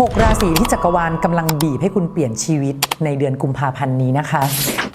6 ราศีที่จักรวาลกำลังบีบให้คุณเปลี่ยนชีวิตในเดือนกุมภาพันธ์นี้นะคะ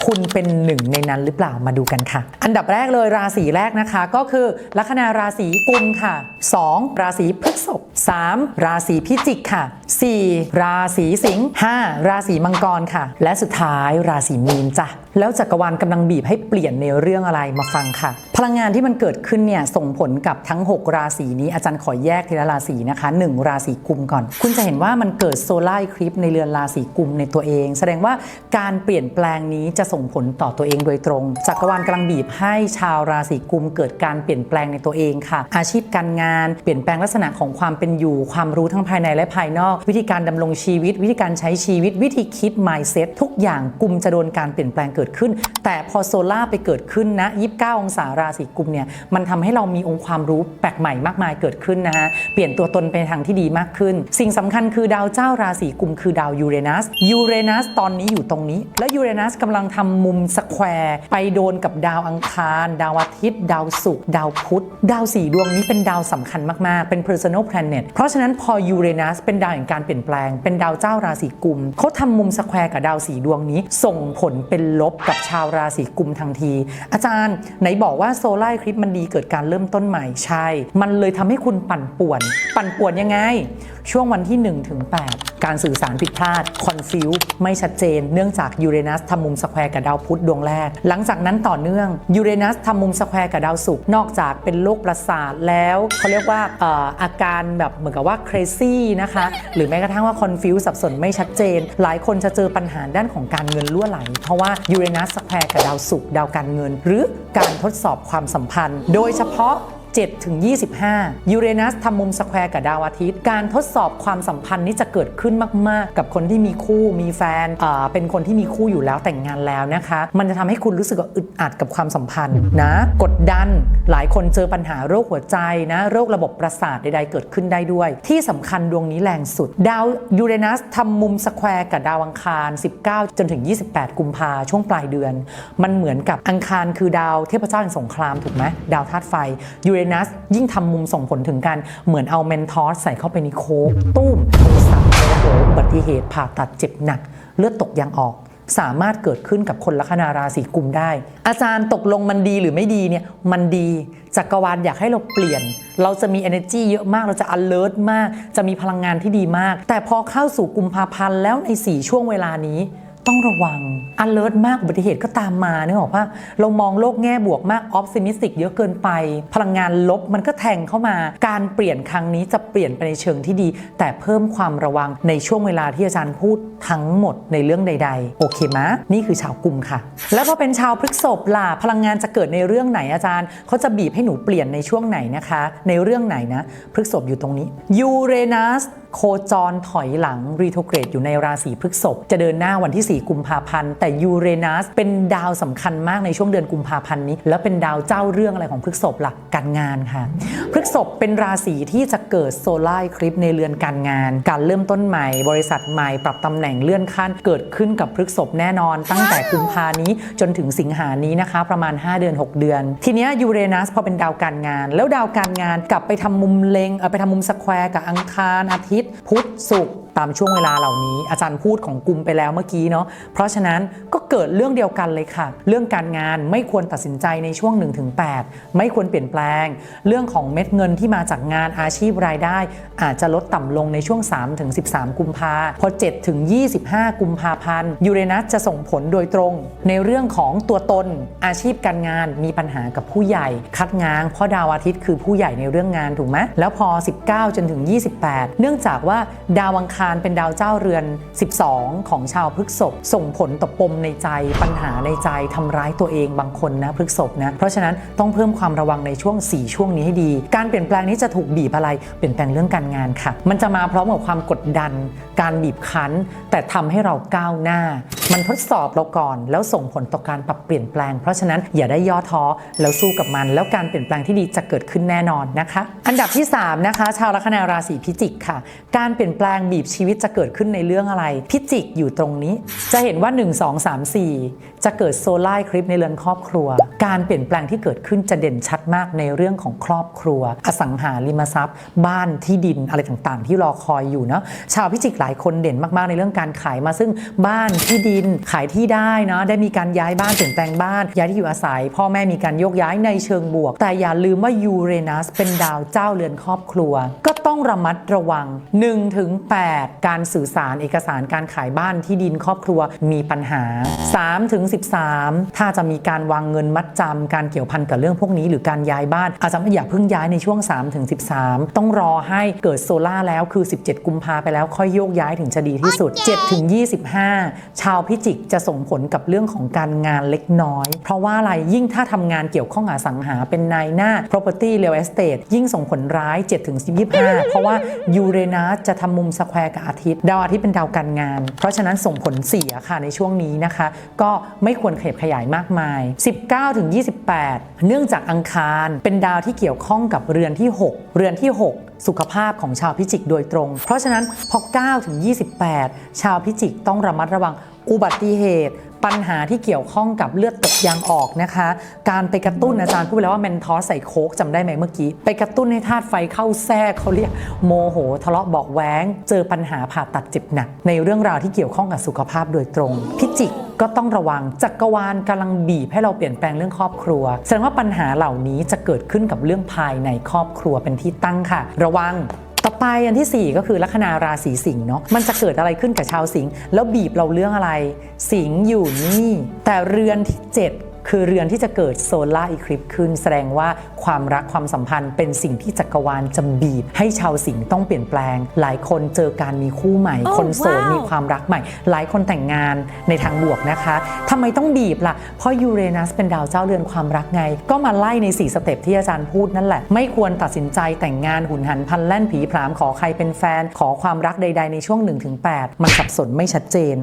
คุณเป็นหนึ่งในนั้นหรือเปล่ามาดูกันค่ะ อันดับแรกเลยราศีแรกนะคะ ก็คือลัคนาราศีกุมค่ะ 2. ราศีพฤษภ 3. ราศีพิจิกค่ะ 4. ราศีสิงห์ 5. ราศีมังกรค่ะ และสุดท้ายราศีมีนจ้ะแล้วจักรวาลกำลังบีบให้เปลี่ยนในเรื่องอะไรมาฟังค่ะ ลังงานที่มันเกิดขึ้นเนี่ยส่งผลกับทั้ง 6 ราศีนี้อาจารย์ขอแยกทีละราศีนะคะ 1 ราศีกุมก่อน คุณจะเห็นว่ามันเกิดโซล่าคลิปในเรือนราศีกุมในตัวเอง แสดงว่าการเปลี่ยนแปลงนี้จะส่งผลต่อตัวเองโดยตรง จักรวาลกำลังบีบให้ชาวราศีกุมเกิดการเปลี่ยนแปลงในตัวเองค่ะ อาชีพการงานเปลี่ยนแปลงลักษณะของความเป็นอยู่ ความรู้ทั้งภายในและภายนอก วิธีการดำรงชีวิต วิธีการใช้ชีวิต วิธีคิด mindset ทุกอย่างกุมจะโดนการเปลี่ยนแปลงเกิดขึ้น แต่พอโซล่าไปเกิดขึ้นนะ29 องศาราศีกุมเนี่ยมันทำให้เรามีองค์ความรู้แปลกใหม่มากมายเกิดขึ้นนะฮะเปลี่ยนตัวตนไปทางที่ดีมากขึ้น สิ่งสำคัญคือดาวเจ้าราศีกุมคือดาวยูเรนัสยูเรนัสตอนนี้อยู่ตรงนี้ แล้วยูเรนัสกำลังทำมุมสแควร์ไปโดนกับดาวอังคาร ดาวอาทิตย์ ดาวศุกร์ดาวพุธดาวสี่ดวงนี้เป็นดาวสำคัญมากๆ เป็น personal planet เพราะฉะนั้นพอยูเรนัสเป็นดาวแห่งการเปลี่ยนแปลง เป็นดาวเจ้าราศีกุมเขาทำมุมสแควร์กับดาวสีดวงนี้ ส่งผลเป็นลบกับชาวราศีกุมทันที อาจารย์ไหนบอกว่าโซล่าร์คลิปมันดีเกิดการเริ่มต้นใหม่ใช่ มันเลยทำให้คุณปั่นป่วน ปั่นป่วนยังไง ช่วงวันที่1ถึง8การสื่อสารผิดพลาดคอนฟิวไม่ชัดเจน เนื่องจากยูเรนัสทำมุมสแควร์กับดาวพุธดวงแรก หลังจากนั้นต่อเนื่องยูเรนัสทำมุมสแควร์กับดาวศุกร์นอกจากเป็นโรคประสาทแล้วเขาเรียกว่าอออาการแบบเหมือนกับว่า crazy นะคะหรือแม้กระทั่งว่า confuse สับสนไม่ชัดเจน หลายคนจะเจอปัญหาด้านของการเงินรั่วไหล เพราะว่ายูเรนัสสแควร์กับดาวศุกร์ดาวการเงิน หรือการทดสอบความสัมพันธ์ โดยเฉพาะ 7ถึง25 ยูเรนัสทำมุมสแควร์กับดาวอาทิตย์ การทดสอบความสัมพันธ์นี้จะเกิดขึ้นมากๆ กับคนที่มีคู่มีแฟนเป็นคนที่มีคู่อยู่แล้วแต่งงานแล้วนะคะ มันจะทำให้คุณรู้สึกอึดอัดกับความสัมพันธ์นะกดดันหลายคนเจอปัญหาโรคหัวใจนะโรคระบบประสาทใดๆเกิดขึ้นได้ด้วย ที่สำคัญดวงนี้แรงสุด ดาวยูเรนัสทำมุมสแควร์กับดาวอังคาร 19 จนถึง 28 กุมภาช่วงปลายเดือน มันเหมือนกับอังคารคือดาวเทพเจ้าแห่งสงครามถูกไหมดาวธาตุไฟยูเรนัสยิ่งทำมุมส่งผลถึงกัน เหมือนเอาเมนทอสใส่เข้าไปในโค้กตุ้มโทรศัพท์โอ้โหอุบัติเหตุผ่าตัดเจ็บหนัก เลือดตกยางออกสามารถเกิดขึ้นกับคนลัคนาราศีกุมได้ อาจารย์ตกลงมันดีหรือไม่ดีเนี่ยมันดีจักรวาลอยากให้เราเปลี่ยน เราจะมี energy เยอะมากเราจะ alert มาก จะมีพลังงานที่ดีมาก แต่พอเข้าสู่กุมภาพันธ์แล้วใน 4 ช่วงเวลานี้ ต้องระวัง alert มากอุบัติเหตุก็ตามมาเนี่ยบอกว่าเรามองโลกแง่บวกมาก optimistic เยอะเกินไป พลังงานลบมันก็แทงเข้ามา การเปลี่ยนครั้งนี้จะเปลี่ยนไปในเชิงที่ดี แต่เพิ่มความระวังในช่วงเวลาที่อาจารย์พูดทั้งหมดในเรื่องใด ๆ โอเคมะนี่คือชาวกลุ่มค่ะ แล้วพอเป็นชาวพฤกษภล่ะพลังงานจะเกิดในเรื่องไหนอาจารย์เขาจะบีบให้หนูเปลี่ยนในช่วงไหนนะคะ ในเรื่องไหนนะพฤกษภอยู่ตรงนี้ยูเรนัส โคจรถอยหลังรีโทเกรดอยู่ในราศีพฤษภจะเดินหน้าวันที่ 4 กุมภาพันธ์ แต่ยูเรนัสเป็นดาวสำคัญมากในช่วงเดือนกุมภาพันธ์นี้ แล้วเป็นดาวเจ้าเรื่องอะไรของพฤษภล่ะการงานค่ะพฤษภเป็นราศีที่จะเกิดโซล่าคลิปในเรือนการงาน การเริ่มต้นใหม่ บริษัทใหม่ปรับตำแหน่งเลื่อนขั้น เกิดขึ้นกับพฤษภแน่นอน ตั้งแต่กุมภานี้จนถึงสิงหานี้นะคะ ประมาณ 5 เดือน 6 เดือน ทีเนี้ยยูเรนัสพอเป็นดาวการงาน แล้วดาวการงานกลับไปทำมุมเลงเออไปทำมุมสแควร์กับอังคารอาทิตย์พุธศุกร์ตามช่วงเวลาเหล่านี้ อาจารย์พูดของกลุ่มไปแล้วเมื่อกี้เนาะเพราะฉะนั้นก็เกิดเรื่องเดียวกันเลยค่ะ เรื่องการงานไม่ควรตัดสินใจในช่วง 1-8 ไม่ควรเปลี่ยนแปลง เรื่องของเม็ดเงินที่มาจากงานอาชีพรายได้ อาจจะลดต่ำลงในช่วง 3-13 กุมภาพอ 7-25 กุมภาพันธ์ยูเรนัสจะส่งผลโดยตรง ในเรื่องของตัวตนอาชีพการงานมีปัญหากับผู้ใหญ่ คัดง้างเพราะดาวอาทิตย์คือผู้ใหญ่ในเรื่องงานถูกไหมแล้วพอ 19 จนถึง 28 เนื่องจากว่าดาวอังคารเป็นดาวเจ้าเรือน 12 ของชาวพฤกษภส่งผลต่อปมในใจ ปัญหาในใจทำร้ายตัวเองบางคนนะพฤกษภนะ เพราะฉะนั้นต้องเพิ่มความระวังในช่วง 4 ช่วงนี้ให้ดี การเปลี่ยนแปลงนี้จะถูกบีบอะไร เปลี่ยนแปลงเรื่องการงานค่ะ มันจะมาพร้อมกับความกดดัน การบีบคั้น แต่ทำให้เราก้าวหน้า มันทดสอบเราก่อน แล้วส่งผลต่อการปรับเปลี่ยนแปลง เพราะฉะนั้นอย่าได้ย่อท้อแล้วสู้กับมัน แล้วการเปลี่ยนแปลงที่ดีจะเกิดขึ้นแน่นอนนะคะ อันดับที่3นะคะชาวลัคนาราศีพิจิกค่ะการเปลี่ยนแปลงบีบชีวิตจะเกิดขึ้นในเรื่องอะไร พิจิกอยู่ตรงนี้ จะเห็นว่า 1 2 3 4 จะเกิดโซล่าคลิปในเรือนครอบครัว การเปลี่ยนแปลงที่เกิดขึ้นจะเด่นชัดมากในเรื่องของครอบครัว อสังหาริมทรัพย์ บ้านที่ดินอะไรต่างๆ ที่รอคอยอยู่เนาะชาวพิจิกหลายคนเด่นมากๆในเรื่องการขายมาซึ่งบ้านที่ดินขายที่ได้เนาะได้มีการย้ายบ้านเปลี่ยนแปลงบ้านย้ายที่อยู่อาศัย พ่อแม่มีการโยกย้ายในเชิงบวก แต่อย่าลืมว่ายูเรนัสเป็นดาวเจ้าเรือนครอบครัว ก็ต้องระมัดระวัง1ถึง8การสื่อสารเอกสารการขายบ้านที่ดินครอบครัวมีปัญหา3ถึง13 ถ้าจะมีการวางเงินมัดจำการเกี่ยวพันกับเรื่องพวกนี้ หรือการย้ายบ้าน อาจจะไม่อย่าเพิ่งย้ายในช่วง3ถึง13 ต้องรอให้เกิดโซล่าแล้วคือ 17 กุมภาไปแล้วค่อยโยกย้ายถึงจะดีที่สุด7ถึง25 ชาวพิจิกจะส่งผลกับเรื่องของการงานเล็กน้อย เพราะว่าอะไรยิ่งถ้าทำงานเกี่ยวข้องกับอสังหาเป็นนายหน้า property real estate ยิ่งส่งผลร้าย7ถึง25 เพราะว่ายูเรนัะจะทำมุมสแควร์กับอาทิตย์ดาวอาทิตย์เป็นดาวการงาน เพราะฉะนั้นส่งผลเสียค่ะในช่วงนี้นะคะ ก็ไม่ควรขยับขยายมากมาย 19ถึง28 เนื่องจากอังคารเป็นดาวที่เกี่ยวข้องกับเรือนที่ 6 เรือนที่ 6สุขภาพของชาวพิจิกโดยตรง เพราะฉะนั้นพอ9ถึง28 ชาวพิจิกต้องระมัดระวัง อุบัติเหตุ ปัญหาที่เกี่ยวข้องกับเลือดตกยางออกนะคะ การไปกระตุ้นอาจารย์พูดไปแล้วว่าแมนทอสใส่โคกจำได้ไหมเมื่อกี้ ไปกระตุ้นให้ธาตุไฟเข้าแทรกเขาเรียกโมโห ทะเลาะบอกแว้ง เจอปัญหาผ่าตัดเจ็บหนัก ในเรื่องราวที่เกี่ยวข้องกับสุขภาพโดยตรง พิจิกก็ต้องระวังจักรวาลกำลังบีบให้เราเปลี่ยนแปลงเรื่องครอบครัวแสดงว่าปัญหาเหล่านี้จะเกิดขึ้นกับเรื่องภายในครอบครัวเป็นที่ตั้งค่ะ ระวัง ต่อไปอันที่ 4 ก็คือลัคนาราศีสิงห์เนาะมันจะเกิดอะไรขึ้นกับชาวสิงห์แล้วบีบเราเรื่องอะไร สิงห์อยู่นี่ แต่เรือนที่ 7 คือเรือนที่จะเกิดโซลาร์อีคลิปขึ้น แสดงว่าความรักความสัมพันธ์เป็นสิ่งที่จักรวาลจะบีบ ให้ชาวสิงห์ต้องเปลี่ยนแปลง หลายคนเจอการมีคู่ใหม่โอ้คนโสดว้าวมีความรักใหม่ หลายคนแต่งงานในทางบวกนะคะทำไมต้องบีบล่ะ เพราะยูเรนัสเป็นดาวเจ้าเรือนความรักไง ก็มาไล่ใน 4 สเต็ปที่อาจารย์พูดนั่นแหละ ไม่ควรตัดสินใจแต่งงานหุนหันพลันแล่นผีผามขอใครเป็นแฟน ขอความรักใด ๆ ในช่วง 1-8 มันสับสนไม่ชัดเจน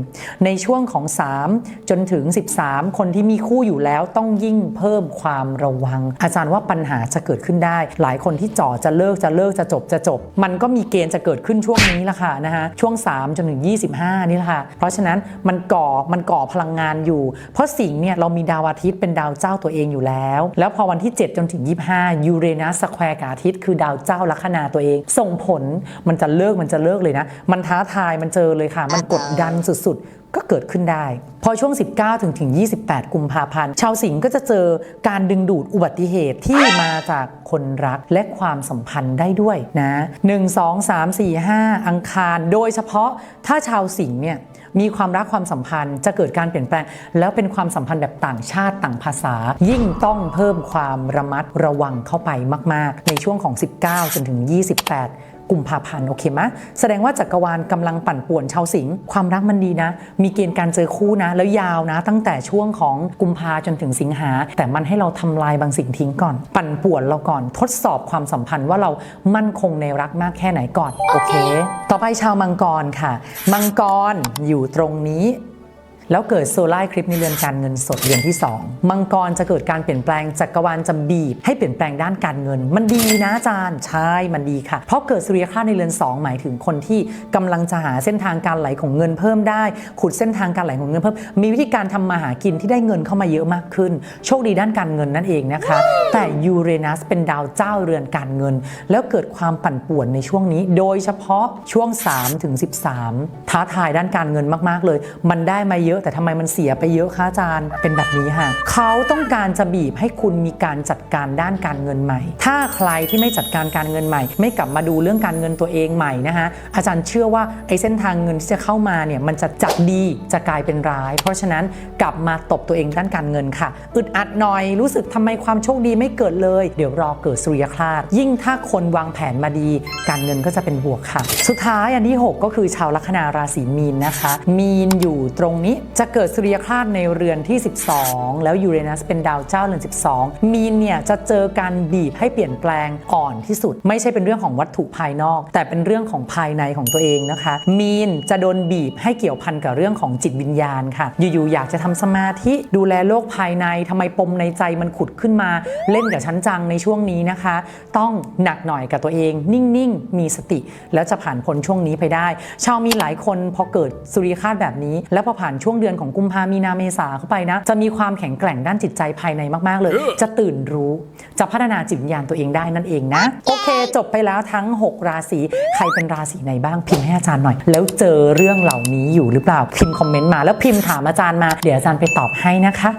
ในช่วงของ 3 จนถึง 13 คนที่มีคู่อยู่แล้วต้องยิ่งเพิ่มความระวัง อาจารย์ว่าปัญหาจะเกิดขึ้นได้ หลายคนที่จ่อจะเลิกจะเลิกจะจบจะจบ มันก็มีเกณฑ์จะเกิดขึ้นช่วงนี้ละค่ะนะคะช่วง 3จนถึง 25 นี่แหละค่ะ เพราะฉะนั้นมันก่อมันก่อพลังงานอยู่ เพราะสิงเนี่ยเรามีดาวอาทิตย์เป็นดาวเจ้าตัวเองอยู่แล้ว แล้วพอวันที่ 7 จนถึง 25 ยูเรนัสสแควร์กับอาทิตย์คือดาวเจ้าลัคนาตัวเอง ส่งผลมันจะเลิกมันจะเลิกเลยนะ มันท้าทายมันเจอเลยค่ะ มันกดดันสุดๆ ก็เกิดขึ้นได้ พอช่วง 19 ถึงถึง 28 กุมภาพันธ์ ชาวสิงห์ก็จะเจอการดึงดูดอุบัติเหตุที่มาจากคนรักและความสัมพันธ์ได้ด้วยนะ 1 2 3 4 5 อังคาร โดยเฉพาะถ้าชาวสิงห์เนี่ยมีความรักความสัมพันธ์จะเกิดการเปลี่ยนแปลง แล้วเป็นความสัมพันธ์แบบต่างชาติต่างภาษา ยิ่งต้องเพิ่มความระมัดระวังเข้าไปมาก ๆ ในช่วงของ 19 จนถึง 28 กุมภาพันธ์โอเคไหมแสดงว่าจักรวาลกำลังปั่นป่วนชาวสิงห์ความรักมันดีนะ มีเกณฑ์การเจอคู่นะ แล้วยาวนะ ตั้งแต่ช่วงของกุมภาจนถึงสิงหา แต่มันให้เราทำลายบางสิ่งทิ้งก่อน ปั่นป่วนเราก่อน ทดสอบความสัมพันธ์ว่าเรามั่นคงในรักมากแค่ไหนก่อนโอเค ต่อไปชาวมังกรค่ะ มังกรอยู่ตรงนี้ แล้วเกิดโซล่าคลิปในเรือนการเงินสดเดือนที่ 2 มังกรจะเกิดการเปลี่ยนแปลงจักรวาลจะบีบ ให้เปลี่ยนแปลงด้านการเงิน มันดีนะอาจารย์ใช่มันดีค่ะ เพราะเกิดสุริยคราในเรือน 2 หมายถึงคนที่กำลังจะหาเส้นทางการไหลของเงินเพิ่มได้ ขุดเส้นทางการไหลของเงินเพิ่ม มีวิธีการทำมาหากินที่ได้เงินเข้ามาเยอะมากขึ้น โชคดีด้านการเงินนั่นเองนะคะ แต่ยูเรนัสเป็นดาวเจ้าเรือนการเงิน แล้วเกิดความปั่นป่วนในช่วงนี้ โดยเฉพาะช่วง3ถึง13 ท้าทายด้านการเงินมาก ๆ เลย มันได้มาเยอะแต่ทำไมมันเสียไปเยอะคะอาจารย์ เป็นแบบนี้ค่ะเขาต้องการจะบีบให้คุณมีการจัดการด้านการเงินใหม่ ถ้าใครที่ไม่จัดการการเงินใหม่ ไม่กลับมาดูเรื่องการเงินตัวเองใหม่นะคะอาจารย์เชื่อว่าไอ้เส้นทางเงินที่จะเข้ามาเนี่ยมันจะจากดีจะกลายเป็นร้าย เพราะฉะนั้นกลับมาตบตัวเองด้านการเงินค่ะอึดอัดหน่อยรู้สึกทำไมความโชคดีไม่เกิดเลย เดี๋ยวรอเกิดสุริยคราสยิ่งถ้าคนวางแผนมาดี การเงินก็จะเป็นบวกค่ะ สุดท้ายอันที่ 6 ก็คือชาวลัคนาราศีมีนนะคะ มีนอยู่ตรงนี้ จะเกิดสุริยคราสในเรือนที่ 12 แล้วยูเรนัสเป็นดาวเจ้าเรือน 12 มีนเนี่ยจะเจอการบีบให้เปลี่ยนแปลงอ่อนที่สุด ไม่ใช่เป็นเรื่องของวัตถุภายนอก แต่เป็นเรื่องของภายในของตัวเองนะคะ มีนจะโดนบีบให้เกี่ยวพันกับเรื่องของจิตวิญญาณค่ะ อยู่ๆอยากจะทำสมาธิดูแลโลกภายในทำไมปมในใจมันขุดขึ้นมา เล่นกับชั้นจังในช่วงนี้นะคะ ต้องหนักหน่อยกับตัวเอง นิ่งๆ มีสติ แล้วจะผ่านพ้นช่วงนี้ไปได้ ชาวมีหลายคนพอเกิดสุริยคาตแบบนี้ แล้วพอผ่านช่วงเดือนดือนของกุมภามีนาเมษาเข้าไปนะ จะมีความแข็งแกร่งด้านจิตใจภายในมากๆเลย จะตื่นรู้จะพัฒนาจิตวิญญาณตัวเองได้นั่นเองนะ โอเค จบไปแล้วทั้ง 6 ราศีใครเป็นราศีไหนบ้างพิมพ์ให้อาจารย์หน่อย แล้วเจอเรื่องเหล่านี้อยู่หรือเปล่าพิมพ์คอมเมนต์มาแล้วพิมพ์ถามอาจารย์มาเดี๋ยวอาจารย์ไปตอบให้นะคะ